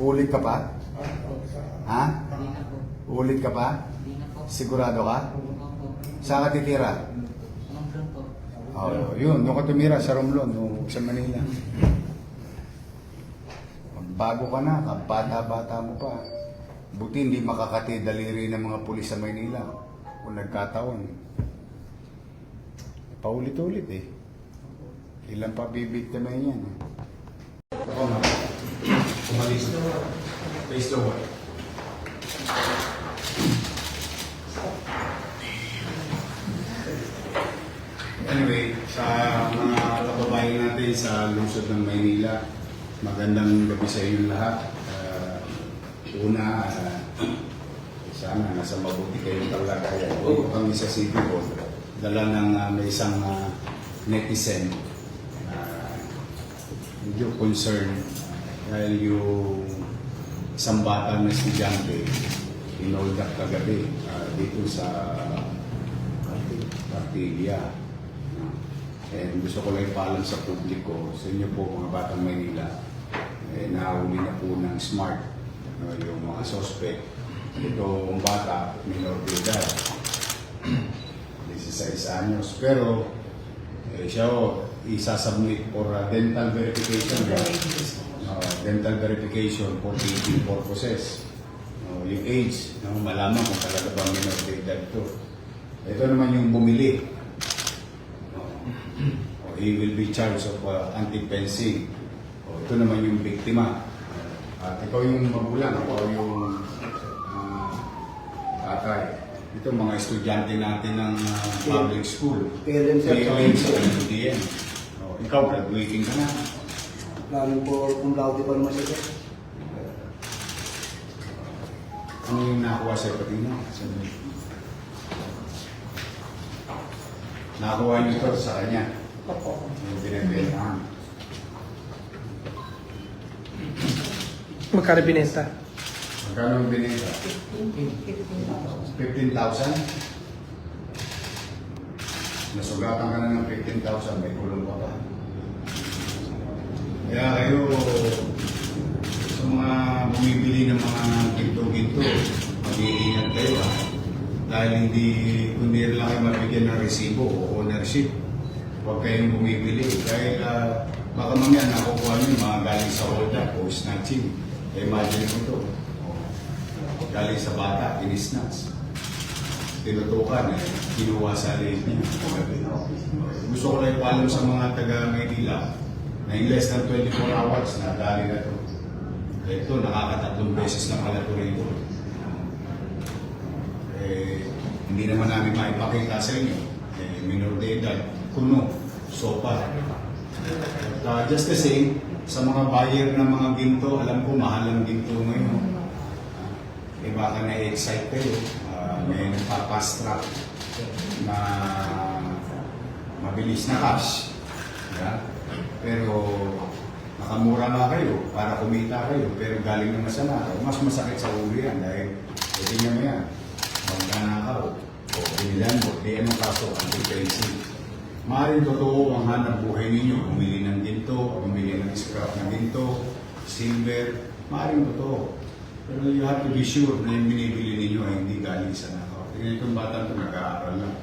Ulit ka pa? Ha? Ulit ka pa? Sigurado ka? Saan ka titira? Oo, yun. Doon ka tumira sa Romblon, nung sa Manila. Bago ka na, bata-bata mo pa. Buti hindi makakati daliri ng mga pulis sa Maynila. Kung nagkataon. Paulit-ulit eh. Ilan pa bibiktima yan eh. Ako na. Umalis. Face the wall. Anyway, sa mga kababayan natin sa lungsod ng Maynila, magandang gabi sa inyong lahat. Uh, una, uh, sana nasa mabuti kayong kalagayan. Dito kami sa City Hall, dala ng uh, may isang uh, netizen uh, medyo concerned dahil yung isang bata na estudyante inold up kagabi uh, dito sa Artilia. And gusto ko lang ipaalam sa publiko, sa inyo po mga batang Maynila, eh, nahuli na po ng SMART no, yung mga suspect. Ito ang bata, minor de edad, 16 anyos. Pero eh, siya o, isasubmit for uh, dental verification. Uh, dental verification for teaching purposes. No, yung age, no, malaman kung talaga ba minor de edad to. Ito naman yung bumili. No, o, he will be charged of uh, anti-fencing. O, ito naman yung biktima. At ikaw yung magulang, ikaw yung uh, tatay. Ito mga estudyante natin ng uh, public school. Parents at. O, ikaw, graduating ka na. Planning for cum laude pa naman siya. sir. Ano yung nakuha sa patina? Nakuha niyo ito sa kanya. Yung binibentahan. Magkano binenta? Magkano ang binenta? 15,000? Nasugatan ka na ng 15,000, may kulong pa ba? Kaya kayo, sa mga bumibili ng mga ginto-ginto, mag-iingat kayo ha. Dahil hindi, kundi lang kayo mabigyan ng resibo o ownership. Huwag kayong bumibili. Dahil uh, baka mamaya nakukuha nyo mga galing sa up o snatching. Eh, Imagine mo ito. O, galing sa bata, in-snatch. Tinutukan, eh, kinuha sa leg niya. Gusto ko lang ipaalam sa mga taga Maynila na in less than 24 hours na dali na ito. Ito, nakakatatlong beses na pala ito rito. Eh, hindi naman namin maipakita sa inyo. Eh, minor de edad, kuno, sopa. At uh, just the same, sa mga buyer ng mga ginto, alam ko mahal ang ginto ngayon. Eh baka na-excite kayo, uh, may nagpa-fast track na mabilis na cash. Yeah? Pero nakamura nga kayo para kumita kayo, pero galing naman sa nakaw, mas masakit sa ulo yan dahil pwede nyo mo yan. Magnanakaw o binilan mo, di anong kaso, anti-fencing. Maaaring totoo ang hanap buhay ninyo, bumili ng ginto, bumili ng scrap ng ginto, silver, maaaring totoo. Pero you have to be sure na yung binibili ninyo ay hindi galing sa nakaw. Tingnan itong bata ito, nag-aaral lang.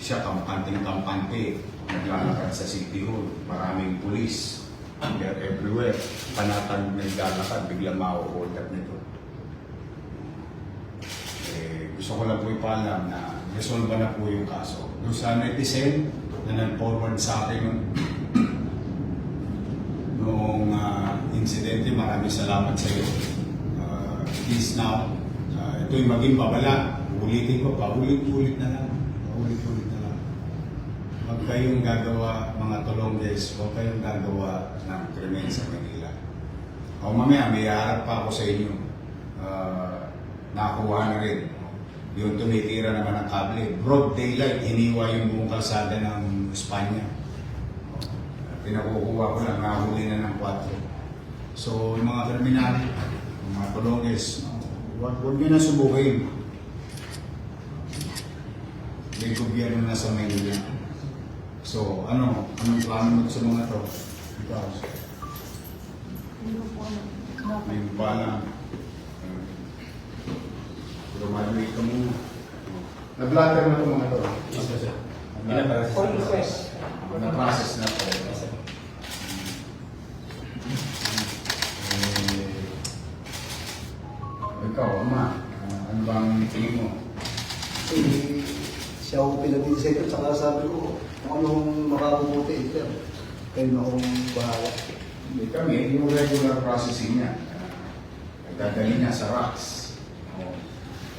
Siya kampanting-kampante, naglalakad sa City Hall, maraming pulis, they're everywhere. Panatag naglalakad, biglang ma-hold up nito. Eh, gusto ko lang po ipaalam na resolve na po yung kaso. Doon sa netizen na nag-forward sa akin yung noong uh, insidente, maraming salamat sa iyo. Uh, please now, uh, ito'y maging babala. Ulitin ko pa, ulit-ulit na lang. Ulit-ulit na lang. Huwag kayong gagawa, mga tulongges, huwag kayong gagawa ng krimen sa Manila. O mamaya, may harap pa ako sa inyo. Uh, nakuha na rin. Yung tumitira naman ng kable. Broad daylight, iniwa yung buong kalsada ng Espanya. Pinakukuha ko lang, nahuli na ng 4. So, yung mga kriminal, mga tulongges, huwag, huwag nyo na subukin. May gobyerno na sa Maynila. So, ano, anong plano mo sa mga to? Ikaw. Siguro po ano. dapat. May bala. Graduate ka muna. Na-blatter na itong mga ito. Na-blatter. On request. Na-process na ito. Eh, ikaw, ama, ano bang tingin mo? Kasi siya ako pinag-decide ko, tsaka sabi ko, kung anong makakabuti, sir. Kayo na akong bahala. Hindi kami, yung regular processing niya. Nagdadali niya sa rocks. Oh.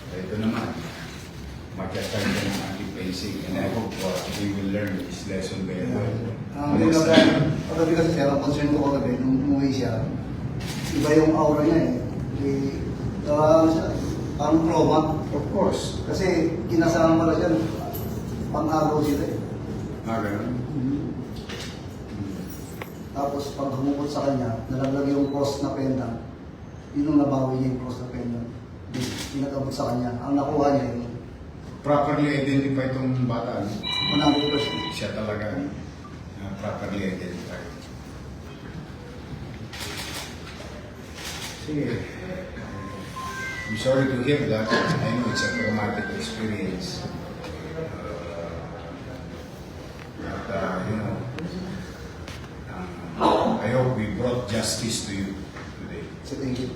Ito naman, mag-attend ka ng anti-pacing and I hope uh, we will learn this lesson very well. Ang time. kagabi kasi sir, ang concern ko kagabi, nung umuwi siya, iba yung aura niya eh. Di, uh, siya, ang trauma. Of course. Kasi kinasama pala siya, pang-araw sila eh. Ah, ganun. Tapos pag humukot sa kanya, nalaglag yung cross na pendant. Yun yung nabawi niya yung cross na pendant. Pinagabot sa kanya. Ang nakuha niya yun. Properly identify itong bata. no? 100%. Siya talaga uh, properly identified. Sige. I'm sorry to hear that. I know it's a traumatic experience. Uh, but, uh, you know, um, I hope we brought justice to you today. So thank you.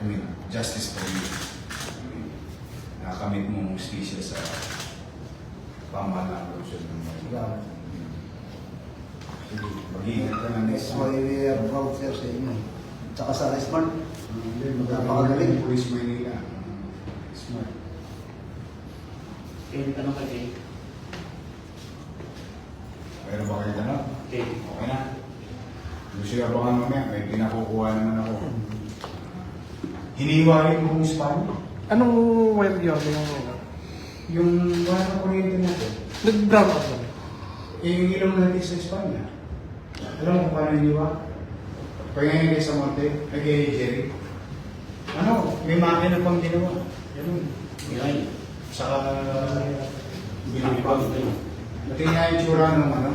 I mean, justice for you. I mean, nakamit mo ang justisya sa pamahalaan ng ng. Sige, mag-iingat ka ng next So we are proud sir sa inyo. Tsaka sa Resmart. Napakagaling. Police Manila. Smart. Kaya tanong kay Kay. Meron ba kayo tanong? Kay. Okay na. Gusto siya abangan mamaya, may pinakukuha naman ako. Hiniwa yung buong Espanya. Anong wire yun? Yung? Yung wala na kuryente natin. Nag-brown out ba? Eh, yung ilong natin sa Espanya. Alam mo kung paano hiniwa? Kaya ngayon kayo sa Monte, kay Jerry. Ano, may makina pang ginawa. Ganun. Yan. Saka, binibag. Pati nga yung tsura ng ano.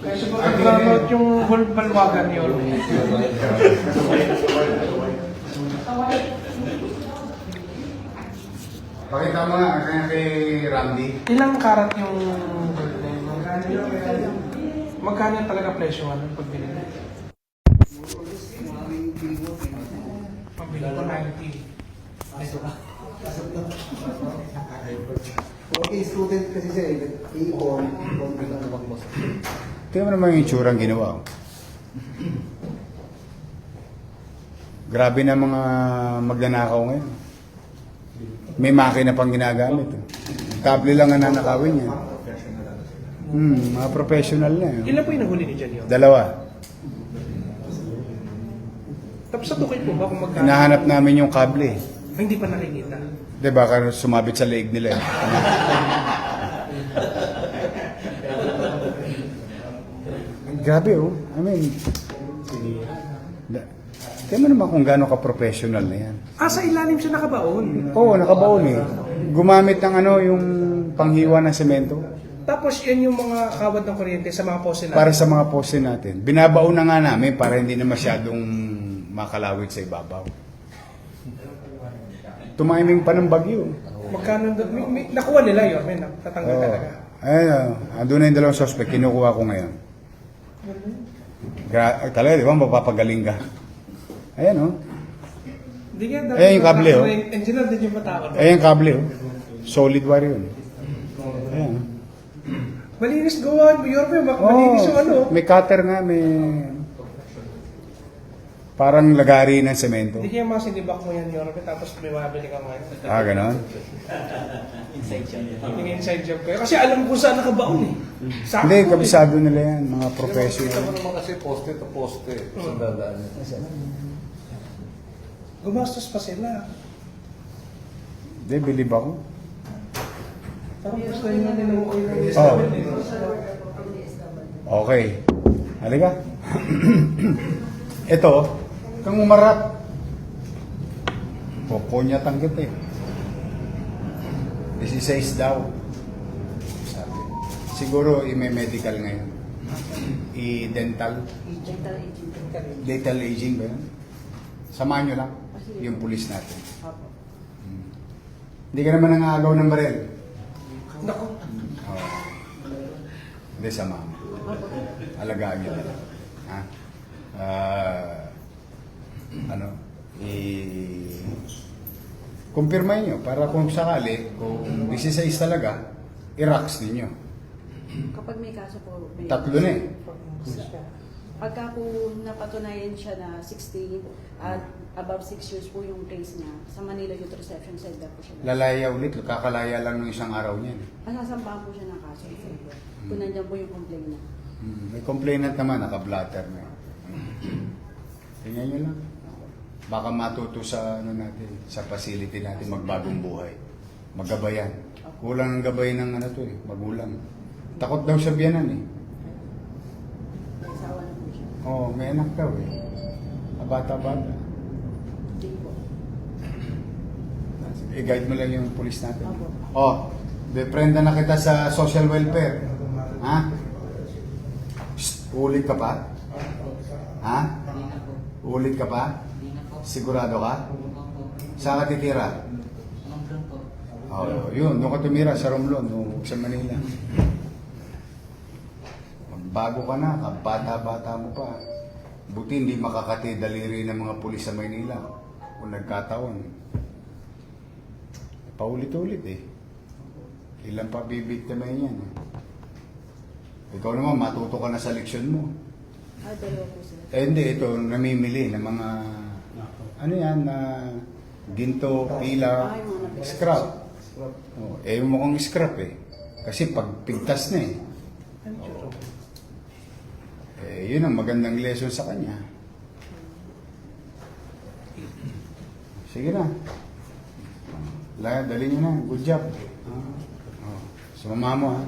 Kasi pag yung whole balwagan yun. Pakita mo nga, kaya kay Randy. Ilang karat yung gold na yun? Magkano yung- talaga presyo ano pag binili? Pambili ko 90. Okay, student kasi siya eh. Din ang naman boss. Tingnan mo naman yung itsura ang ginawa. oh. Grabe na mga magnanakaw ngayon. May makina pang ginagamit. oh. Kable lang ang nanakawin niya. Hmm, mga professional na. eh. Ilan po yung nahuli ni Jan yun? Dalawa. Tapos sa tukay po ba kung magkano? Hinahanap namin yung kable. Ay, hindi pa nakikita. Di ba, baka sumabit sa leeg nila. eh. Grabe oh. I mean, da- tingnan mo naman kung gaano ka-professional na yan. Ah, sa ilalim siya nakabaon. Oo, nakabaon eh. Gumamit ng ano, yung panghiwa ng semento Tapos yan yung mga kawad ng kuryente sa mga pose natin. para sa mga poste natin. Binabaon na nga namin para hindi na masyadong makalawit sa ibabaw. Tumiming pa ng bagyo. Magkano, may, may, nakuha nila yun, may natatanggal Oo. talaga. Ayun, andun na yung dalawang suspect, kinukuha ko ngayon. Gra- talaga, di ba, mapapagaling ka. Ayan, oh. Hindi nga, Ayan yung kable, oh. Engineer din yung matawad. Ayan yung kable, oh. Solid wire yun. Ayan. oh. Malinis gawa, Oo, malinis yung ano. may cutter nga, may... Parang lagari ng semento. Hindi kaya mga sinibak mo yan, Yorme, tapos may mabili ka ngayon. Ah, ganon? Inside siya. Yung inside job kayo. Kasi alam ko saan nakabaon eh. Sa Hindi, kabisado nila yan, mga professional. Kita mo naman kasi poste to poste sa dadaan. Gumastos pa sila. Hindi, bilib ako. Parang gusto nyo nila mo kayo ng Oo. eh. Okay. Halika. Ito, kang umarap. Poko niya tanggit eh. This is daw. Sabi. Siguro i-medical ngayon. i-dental, Dental agent. dental aging ba yun? Samahan nyo lang yung pulis natin. Opo. Hmm. Hindi ka naman nangagaw ng baril. Naku. Oo. Hindi, samahan. Alagaan nyo lang. Ha? Ah, ano? I... Kumpirmahin nyo para kung sakali, kung 16 talaga, i-rocks ninyo. Kapag may kaso po, may... Tatlo na eh. Pagka po napatunayan siya na 16 at above 6 years po yung case niya, sa Manila Youth Reception Center po siya. Lalaya ulit, kakalaya lang ng isang araw niyan. Masasampahan po siya ng kaso. Kung nandiyan po yung complaint niya. Hmm, May complainant naman, naka-blatter na. Tingnan nyo lang. Baka matuto sa ano natin, sa facility natin magbagong buhay. Magabayan. Kulang ng gabay ng ano to eh, magulang. Takot daw sa biyanan eh. Oo, oh, may anak daw eh. Bata-bata. Hindi po. I-guide mo lang yung pulis natin. Oh, befrienda na kita sa social welfare. Ha? Psst, ulit ka pa? Ha? Ulit ka pa? Sigurado ka? Saan ka titira? Oh, yun, doon ka tumira sa Romblon, doon sa Manila. Magbago ka na, bata-bata mo pa. Buti hindi makakati daliri ng mga pulis sa Manila kung nagkataon. Paulit-ulit eh. Ilan pa bibiktimahin yan eh. Ikaw naman, matuto ka na sa leksyon mo. Ah, dalawa po sila. Eh hindi, ito namimili ng mga, ano yan, na ginto, pila, scrap. Oh, eh mukhang scrap eh. Kasi pag pigtas na eh. Oo. Eh, yun ang magandang lesson sa kanya. Sige na. La, dali nyo na. Good job. Oh. Sumama mo ha.